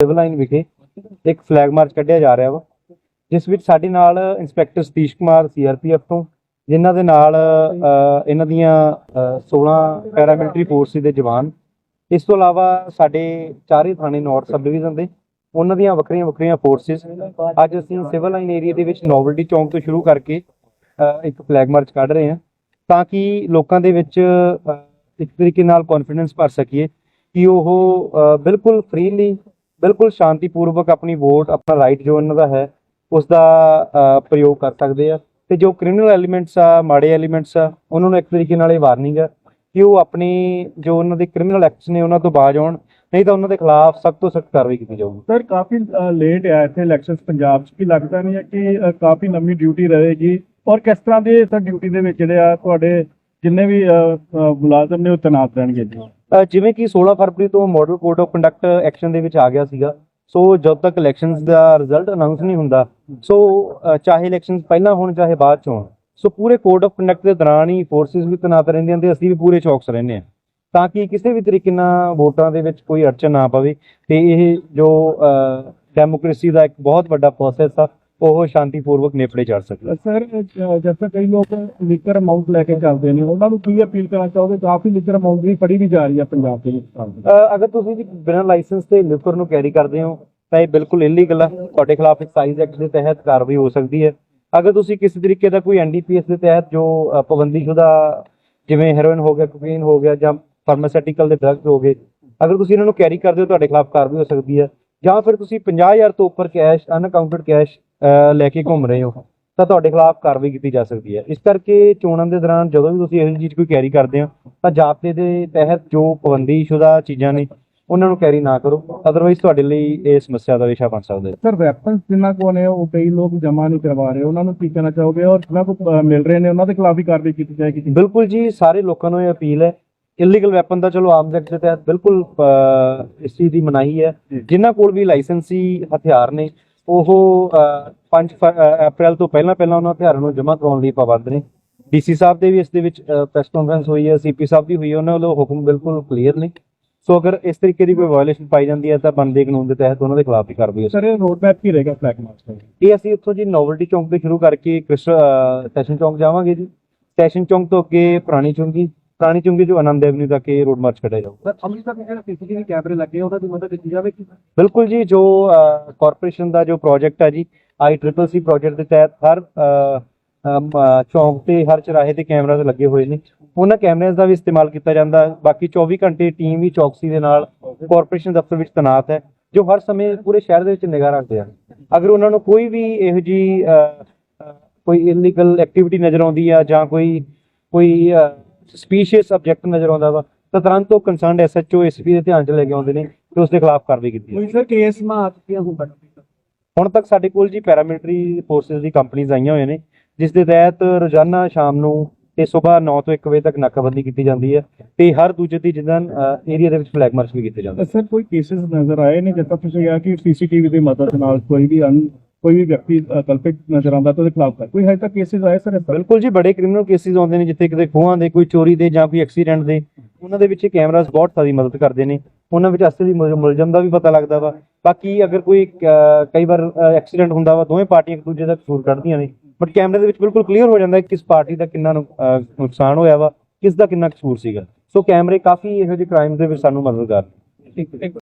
Civil line ਵਿਖੇ ਇੱਕ flag March ਕੱਢਿਆ ਜਾ ਰਿਹਾ ਵਾ ਜਿਸ ਵਿੱਚ ਸਾਡੇ ਨਾਲ ਇੰਸਪੈਕਟਰ ਸਤੀਸ਼ ਕੁਮਾਰ ਸੀਆਰਪੀਐਫ ਤੋਂ ਜਿਨ੍ਹਾਂ ਦੇ ਨਾਲ ਇਹਨਾਂ ਦੀਆਂ ਅ, 16 ਪੈਰਾਮਿਲਟਰੀ ਫੋਰਸਿਸ ਦੇ ਜਵਾਨ। ਇਸ ਤੋਂ ਇਲਾਵਾ ਸਾਡੇ ਚਾਰੇ ਥਾਣੇ ਨਾਰਥ ਸਬ ਡਿਵੀਜ਼ਨ ਦੇ ਉਹਨਾਂ ਦੀਆਂ ਵੱਖਰੀਆਂ ਵੱਖਰੀਆਂ ਫੋਰਸਿਸ ਅੱਜ ਅਸੀਂ ਸਿਵਲ ਲਾਈਨ ਏਰੀਆ ਦੇ ਵਿੱਚ ਨੋਵਲਟੀ ਚੌਂਕ ਤੋਂ ਸ਼ੁਰੂ ਕਰਕੇ ਇੱਕ ਫਲੈਗ ਮਾਰਚ ਕੱਢ ਰਹੇ ਹਾਂ ਤਾਂ ਕਿ ਲੋਕਾਂ ਦੇ ਵਿੱਚ ਇੱਕ ਤਰੀਕੇ ਨਾਲ ਕੌਨਫੀਡੈਂਸ ਭਰ ਸਕੀਏ ਕਿ ਉਹ ਬਿਲਕੁਲ ਫ੍ਰੀਲੀ ਬਿਲਕੁਲ ਸ਼ਾਂਤੀਪੂਰਵਕ ਆਪਣੀ ਵੋਟ, ਆਪਣਾ ਰਾਈਟ ਜੋ ਇਹਨਾਂ ਦਾ ਹੈ ਉਸ ਦਾ ਪ੍ਰਯੋਗ ਕਰ ਸਕਦੇ ਆ। ਤੇ ਜੋ ਕ੍ਰਿਮੀਨਲ ਐਲੀਮੈਂਟਸ ਆ, ਮਾੜੇ ਐਲੀਮੈਂਟਸ ਆ, ਉਹਨਾਂ ਨੂੰ ਇੱਕ ਤਰੀਕੇ ਨਾਲ ਇਹ ਵਾਰਨਿੰਗ ਆ ਕਿ ਉਹ ਆਪਣੀ ਜੋ ਉਹਨਾਂ ਦੇ ਕ੍ਰਿਮੀਨਲ ਐਕਟਸ ਨੇ ਉਹਨਾਂ ਤੋਂ ਬਾਜ ਆਉਣ, ਨਹੀਂ ਤਾਂ ਉਹਨਾਂ ਦੇ ਖਿਲਾਫ ਸਖਤ ਤੋਂ ਸਖਤ ਕਾਰਵਾਈ ਕੀਤੀ ਜਾਊਗੀ। ਸਰ ਕਾਫੀ ਲੇਟ ਆ ਇੱਥੇ ਇਲੈਕਸ਼ਨਸ ਪੰਜਾਬ 'ਚ। ਵੀ ਲੱਗਦਾ ਨਹੀਂ ਹੈ ਕਿ ਕਾਫੀ ਲੰਮੀ ਡਿਊਟੀ ਰਹੇਗੀ? ਔਰ ਕਿਸ ਤਰ੍ਹਾਂ ਦੇ ਸਰ ਡਿਊਟੀ ਦੇ ਵਿੱਚ ਜਿਹੜੇ ਆ ਤੁਹਾਡੇ ਜਿੰਨੇ ਵੀ ਮੁਲਾਜ਼ਮ ਨੇ ਉਹ ਤੈਨਾਤ ਰਹਿਣਗੇ ਜੀ। ਜਿਵੇਂ ਕਿ 16 ਫਰਵਰੀ ਤੋਂ model code of conduct action ਦੇ ਵਿੱਚ ਆ ਗਿਆ ਸੀਗਾ। ਸੋ ਜਦ ਤੱਕ ਇਲੈਕਸ਼ਨਸ ਦਾ ਰਿਜ਼ਲਟ ਅਨਾਉਂਸ ਨਹੀਂ ਹੁੰਦਾ, ਸੋ ਚਾਹੇ ਇਲੈਕਸ਼ਨਸ ਪਹਿਲਾਂ ਹੋਣ, ਚਾਹੇ ਬਾਅਦ ਚ ਹੋਣ, ਸੋ ਪੂਰੇ ਕੋਡ ਆਫ ਕੰਡਕਟ ਦੇ ਦੌਰਾਨ ਹੀ ਫੋਰਸਿਸ ਵੀ ਤੈਨਾਤ ਰਹਿੰਦੀਆਂ ਤੇ ਅਸੀਂ ਵੀ ਪੂਰੇ ਚੌਕਸ ਰਹਿੰਦੇ ਹਾਂ। ਤਾਂ ਕਿ ਕਿਸੇ ਵੀ ਤਰੀਕੇ ਨਾਲ ਵੋਟਾਂ ਦੇ ਵਿੱਚ ਕੋਈ ਅੜਚਨ ਨਾ ਪਵੇ ਤੇ ਇਹ ਜੋ ਡੈਮੋਕ੍ਰੇਸੀ ਦਾ ਇੱਕ ਬਹੁਤ ਵੱਡਾ ਪ੍ਰੋਸੈਸ ਆ ਉਹ ਸ਼ਾਂਤੀਪੂਰਵਕ ਨੇਪੜੇ ਚੜ ਸਕੇ ਸਰ ਜਿਵੇਂ ਕਈ ਲੋਕ ਲਿਕਰ ਅਮਾਉਂਟ ਲੈ ਕੇ ਚੱਲਦੇ ਨੇ ਉਹਨਾਂ ਨੂੰ ਕੀ ਅਪੀਲ ਕਰਨਾ ਚਾਹੋਗੇ? ਕਾਫੀ ਲਿਕਰ ਅਮਾਉਂਟ ਵੀ ਫੜੀ ਵੀ ਜਾ ਰਹੀ ਹੈ ਪੰਜਾਬ ਦੇ ਵਿੱਚ ਅਗਰ ਤੁਸੀਂ ਜੀ ਬਿਨਾਂ ਲਾਇਸੈਂਸ ਤੇ ਲਿਕਰ ਨੂੰ ਕੈਰੀ ਕਰਦੇ ਹੋ ਤਾਂ ਇਹ ਬਿਲਕੁਲ ਇਲੀਗਲ ਆ। ਤੁਹਾਡੇ ਖਿਲਾਫ ਐਕਸਾਈਜ਼ ਐਕਟ ਦੇ ਤਹਿਤ ਕਾਰਵਾਈ ਹੋ ਸਕਦੀ ਹੈ। ਅਗਰ ਤੁਸੀਂ ਕਿਸੇ ਤਰੀਕੇ ਦਾ ਕੋਈ ਐਨਡੀਪੀਐਸ ਦੇ ਤਹਿਤ ਜੋ ਪਾਬੰਦੀਸ਼ੁਦਾ ਜਿਵੇਂ ਹੈਰੋਇਨ ਹੋ ਗਿਆ ਕੋਕੇਨ ਹੋ ਗਿਆ ਜਾਂ ਫਾਰਮਾਸਿਊਟੀਕਲ ਦੇ ਡਰੱਗਸ ਹੋ ਗਏ ਅਗਰ ਤੁਸੀਂ ਇਹਨਾਂ ਨੂੰ ਕੈਰੀ ਕਰਦੇ ਹੋ ਤੁਹਾਡੇ ਖਿਲਾਫ ਕਾਰਵਾਈ ਹੋ ਸਕਦੀ ਹੈ। ਜਾਂ ਫਿਰ ਤੁਸੀਂ 50000 ਤੋਂ ਉੱਪਰ ਕੈਸ਼ ਅਨਅਕਾਊਂਟਡ ਕੈਸ਼ ਲੈ ਕੇ ਘੁੰਮ ਰਹੇ ਹੋ ਤਾਂ ਤੁਹਾਡੇ ਖਿਲਾਫ ਕਾਰਵਾਈ ਕੀਤੀ ਜਾ ਸਕਦੀ ਹੈ। ਇਸ ਕਰਕੇ ਚੋਣਾਂ ਦੇ ਦੌਰਾਨ ਜਦੋਂ ਵੀ ਤੁਸੀਂ ਇਹੋ ਜਿਹੀ ਚੀਜ਼ ਕੋਈ ਕੈਰੀ ਕਰਦੇ ਹੋ ਤਾਂ ਜਾਬਤੇ ਦੇ ਤਹਿਤ ਜੋ ਪਾਬੰਦੀਸ਼ੁਦਾ ਚੀਜ਼ਾਂ ਨੇ ਉਹਨਾਂ ਨੂੰ ਕੈਰੀ ਨਾ ਕਰੋ। ਅਦਰਵਾਈਜ਼ ਤੁਹਾਡੇ ਲਈ ਇਹ ਸਮੱਸਿਆ ਦਾ ਵਿਸ਼ਾ ਬਣ ਸਕਦਾ ਹੈ। ਸਰ ਵੈਪਨਸ ਜਿਨ੍ਹਾਂ ਕੋਲ ਨੇ ਉਹ ਕਈ ਲੋਕ ਜਮ੍ਹਾਂ ਨਹੀਂ ਕਰਵਾ ਰਹੇ। ਉਹਨਾਂ ਨੂੰ ਕੀ ਕਹਿਣਾ ਚਾਹੋਗੇ? ਔਰ ਜਿਨ੍ਹਾਂ ਕੋਲ ਮਿਲ ਰਹੇ ਨੇ ਉਹਨਾਂ ਦੇ ਖਿਲਾਫ ਵੀ ਕਾਰਵਾਈ ਕੀਤੀ ਜਾਏਗੀ ਬਿਲਕੁਲ ਜੀ ਸਾਰੇ ਲੋਕਾਂ ਨੂੰ ਇਹ ਅਪੀਲ ਹੈ। ਇਲੀਗਲ ਵੈਪਨ ਦਾ ਚਲੋ ਆਰਮਸ ਐਕਟ ਦੇ ਤਹਿਤ ਬਿਲਕੁਲ ਇਸ ਚੀਜ਼ ਦੀ ਮਨਾਹੀ ਹੈ। ਜਿਨ੍ਹਾਂ ਕੋਲ ਵੀ ਲਾਇਸੈਂਸੀ ਹਥਿਆਰ ਨੇ ਉਹ 5 ਅਪ੍ਰੈਲ ਤੋਂ ਪਹਿਲਾਂ ਪਹਿਲਾਂ ਉਹਨਾਂ ਹਥਿਆਰਾਂ ਨੂੰ ਜਮ੍ਹਾਂ ਕਰਾਉਣ ਲਈ ਪਾਬੰਦ ਨੇ ਡੀਸੀ ਸਾਹਿਬ ਦੇ ਵੀ ਇਸ ਦੇ ਵਿੱਚ ਪ੍ਰੈਸ ਕਾਨਫਰੰਸ ਹੋਈ ਹੈ ਸੀਪੀ ਸਾਹਿਬ ਦੀ ਹੋਈ ਹੈ ਉਹਨਾਂ ਵੱਲੋਂ ਹੁਕਮ ਬਿਲਕੁਲ ਕਲੀਅਰ ਨੇ। ਸੋ ਅਗਰ ਇਸ ਤਰੀਕੇ ਦੀ ਕੋਈ ਵਾਇਓਲੇਸ਼ਨ ਪਾਈ ਜਾਂਦੀ ਹੈ ਤਾਂ ਬਣਦੇ ਕਾਨੂੰਨ ਦੇ ਤਹਿਤ ਉਹਨਾਂ ਦੇ ਖਿਲਾਫ ਵੀ ਕਾਰਵਾਈ ਹੋ ਸਕਦੀ ਸਰ ਇਹ ਰੋਡ ਮੈਪ ਕੀ ਰਹੇਗਾ ਫਲੈਗ ਮਾਰਚ ਦਾ? ਇਹ ਅਸੀਂ ਇੱਥੋਂ ਜੀ ਨੋਵਲਟੀ ਚੌਂਕ ਤੋਂ ਸ਼ੁਰੂ ਕਰਕੇ ਕ੍ਰਿਸ਼ਨ ਸੈਸ਼ਨ ਚੌਂਕ ਜਾਵਾਂਗੇ ਜੀ। ਸੈਸ਼ਨ ਚੌਂਕ ਤੋਂ ਅੱਗੇ ਪੁਰਾਣੀ ਚੁੰਗੀ ਪੁਰਾਣੀ ਚੁੰਗੀ ਤੋਂ ਆਨੰਦ ਐਵਨਿਊ ਤੱਕ ਇਹ ਰੋਡ ਮਾਰਚ ਕੱਢਿਆ ਜਾਊਗਾ। ਸਰ ਅੰਮ੍ਰਿਤਸਰ ਦੇ ਜਿਹੜੇ ਸੀਸੀਟੀਵੀ ਕੈਮਰੇ ਲੱਗੇ ਉਹਨਾਂ ਦੀ ਮਦਦ ਕੀਤੀ ਜਾਵੇ ਬਿਲਕੁਲ ਜੀ ਜੋ ਕਾਰਪੋਰੇਸ਼ਨ ਦਾ ਜੋ ਪ੍ਰੋਜੈਕਟ ਹੈ ਜੀ ਆਈ ਟ੍ਰਿਪਲ ਸੀ ਪ੍ਰੋਜੈਕਟ ਦੇ ਤਹਿਤ ਹਰ ਚੌਂਕ ਤੇ ਹਰ ਚਰਾਹੇ ਤੇ ਕੈਮਰਾਜ਼ ਲੱਗੇ ਹੋਏ ਨੇ। ਉਹਨਾਂ ਕੈਮਰਿਆਂ ਦਾ ਵੀ ਇਸਤੇਮਾਲ ਕੀਤਾ ਜਾਂਦਾ। ਬਾਕੀ 24 ਘੰਟੇ ਟੀਮ ਵੀ ਚੌਕਸੀ ਦੇ ਨਾਲ ਕਾਰਪੋਰੇਸ਼ਨ ਦਫ਼ਤਰ ਵਿੱਚ ਤੈਨਾਤ ਹੈ ਜੋ ਹਰ ਸਮੇਂ ਪੂਰੇ ਸ਼ਹਿਰ ਦੇ ਵਿੱਚ ਨਿਗਰਾਨ ਰੱਖਦੇ ਹਨ ਅਗਰ ਉਹਨਾਂ ਨੂੰ ਕੋਈ ਵੀ ਇਹੋ ਜੀ ਕੋਈ ਇਲੀਗਲ ਐਕਟੀਵਿਟੀ ਨਜ਼ਰ ਆਉਂਦੀ ਆ ਜਾਂ ਕੋਈ ਕੋਈ ਸਪੀਸ਼ੀਅਸ ਆਬਜੈਕਟ ਨਜ਼ਰ ਆਉਂਦਾ ਵਾ ਤਾਂ ਤੁਰੰਤ ਉਹ ਕੰਸਰਨਡ ਐਸਐਚਓ ਐਸਪੀ ਦੇ ਧਿਆਨ 'ਚ ਲੈ ਕੇ ਆਉਂਦੇ ਨੇ ਤੇ ਉਸ ਦੇ ਖਿਲਾਫ ਕਾਰਵਾਈ ਕੀਤੀ ਹੈ ਕੋਈ ਸਰ ਕੇਸ ਮਾ ਆ ਚੁੱਕੀਆਂ ਹੁਣ ਤੱਕ ਹੁਣ ਤੱਕ ਸਾਡੇ ਕੋਲ ਜੀ ਪੈਰਾਮਿਲਟਰੀ ਫੋਰਸਿਸ ਦੀ ਕੰਪਨੀਆਂ ਆਈਆਂ ਹੋਈਆਂ ਨੇ ਜਿਸ ਦੇ ਤਹਿਤ ਰੋਜ਼ਾਨਾ ਸ਼ਾਮ ਨੂੰ ਤੇ ਸਵੇਰ 9 ਤੋਂ 1 ਵਜੇ ਤੱਕ ਨਾਕਾਬੰਦੀ ਕੀਤੀ ਜਾਂਦੀ ਹੈ ਤੇ ਹਰ ਦੂਜੇ ਤੀਜੇ ਦਿਨ ਏਰੀਆ ਦੇ ਵਿੱਚ ਫਲੈਗ ਮਾਰਚ ਵੀ ਕੀਤੇ ਜਾਂਦੇ ਸਰ ਕੋਈ ਕੇਸਿਸ ਨਜ਼ਰ ਆਏ ਨੇ? ਜਿੱਦਾਂ ਤੁਸੀਂ ਕਿਹਾ ਕਿ ਸੀਸੀਟੀਵੀ ਦੀ ਮਦਦ ਨਾਲ ਕੋਈ ਵੀ ਅਨ ਕੋਈ ਵੀ ਵਿਅਕਤੀ ਕਲਪਿਤ ਨਜ਼ਰ ਆਉਂਦਾ ਤਾਂ ਉਹਦੇ ਖਿਲਾਫ ਕਰ। ਕੋਈ ਹਜੇ ਤੱਕ ਕੇਸਿਸ ਆਏ ਸਰ ਬਿਲਕੁਲ ਜੀ ਬੜੇ ਕ੍ਰਿਮੀਨਲ ਕੇਸਿਸ ਆਉਂਦੇ ਨੇ ਜਿੱਥੇ ਕਿਤੇ ਖੋਹਾਂ ਦੇ ਕੋਈ ਚੋਰੀ ਦੇ ਜਾਂ ਕੋਈ ਐਕਸੀਡੈਂਟ ਦੇ ਉਹਨਾਂ ਦੇ ਵਿੱਚ ਕੈਮਰਾਸ ਬਹੁਤ ਸਾਰੀ ਮਦਦ ਕਰਦੇ ਨੇ। ਉਹਨਾਂ ਵਿੱਚ ਅਸਲੀ ਮੁਲ- ਮੁਲਜ਼ਮ ਦਾ ਵੀ ਪਤਾ ਲੱਗਦਾ ਵਾ। ਬਾਕੀ ਅਗਰ ਕੋਈ ਕਈ ਵਾਰ ਐਕਸੀਡੈਂਟ ਹੁੰਦਾ ਵਾ ਦੋਵੇਂ ਪਾਰਟੀਆਂ ਇੱਕ ਦੂਜੇ ਦਾ ਕਸੂਰ ਕੱਢਦੀਆਂ ਨੇ। ਬਟ ਕੈਮਰੇ ਦੇ ਵਿੱਚ ਬਿਲਕੁਲ ਕਲੀਅਰ ਹੋ ਜਾਂਦਾ ਕਿ ਕਿਸ ਪਾਰਟੀ ਦਾ ਕਿੰਨਾ ਨੁਕਸਾਨ ਹੋਇਆ ਵਾ ਕਿਸ ਦਾ ਕਿੰਨਾ ਕਸੂਰ ਸੀਗਾ। ਸੋ ਕੈਮਰੇ ਕਾਫੀ ਇਹੋ ਜਿਹੇ ਕ੍ਰਾਈਮ ਦੇ ਵਿੱਚ ਸਾਨੂੰ ਮਦਦ ਕਰਦੇ ਨੇ। ਇੱਕ